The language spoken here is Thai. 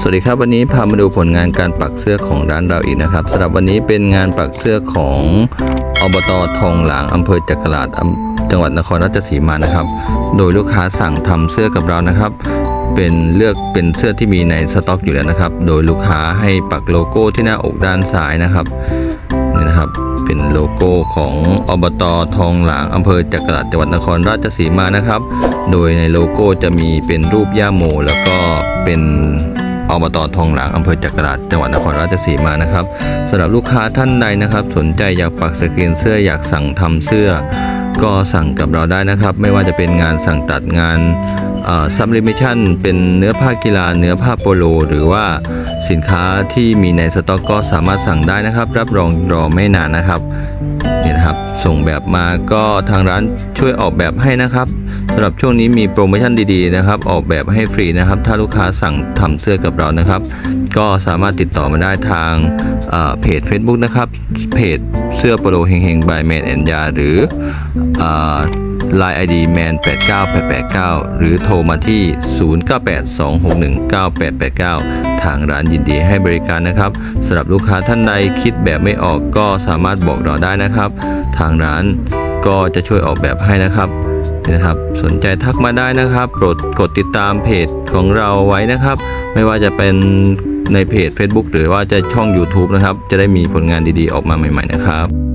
สวัสดีครับวันนี้พามาดูผลงานการปักเสื้อของร้านเราอีกนะครับสำหรับวันนี้เป็นงานปักเสื้อของอบตทองหลางอำเภอจักราดจังหวัดนครราชสีมานะครับ โดยลูกค้าสั่งทำเสื้อกับเรานะครับ เป็นเลือกเป็นเสื้อที่มีในสต็อกอยู่แล้วนะครับ โดยลูกค้าให้ปักโลโก้ที่หน้าอกด้านซ้ายนะครับนี่นะครับเป็นโลโก้ของอบตทองหลางอำเภอจักราดจังหวัดนครราชสีมานะครับ โดยในโลโก้จะมีเป็นรูปย่าโม แล้วก็เป็น อบตทองหลางอำเภอจักราดจังหวัดนครราชสีมานะครับสำหรับลูกค้าท่านใดนะครับ สนใจอยากปักสกรีนเสื้ออยากสั่งทำเสื้อ ก็สั่งกับเราได้นะครับ ไม่ว่าจะเป็นงานสั่งตัดงานซัมลิมิชันเป็นเนื้อผ้ากีฬาเนื้อผ้าโปโล หรือว่าสินค้าที่มีในสต็อกก็สามารถสั่งได้นะครับ รับรองรอไม่นานนะครับนี่นะครับ ส่งแบบมาก็ทางร้านช่วยออกแบบให้นะครับ สำหรับช่วงนี้มีโปรโมชั่นดีๆนะครับ ออกแบบให้ฟรีนะครับ ถ้าลูกค้าสั่งทำเสื้อกับเรานะครับ ก็สามารถติดต่อมาได้ทางเพจ Facebook นะครับ เพจเสื้อโปโลเฮงเฮง by Man and Ya หรือเอ่อ Line ID man 89889 หรือโทรมาที่ 0982619889 ทางร้านยินดีให้บริการนะครับสำหรับลูกค้าท่านใดคิดแบบไม่ออกก็สามารถบอกเราได้นะครับ ทางร้านก็จะช่วยออกแบบให้นะครับ นะครับ สนใจทักมาได้นะครับ โปรดกดติดตามเพจของเราไว้นะครับ ไม่ว่าจะเป็นในเพจ Facebook หรือว่าจะช่อง YouTube นะครับ จะได้มีผลงานดีๆออกมาใหม่ ๆ นะครับ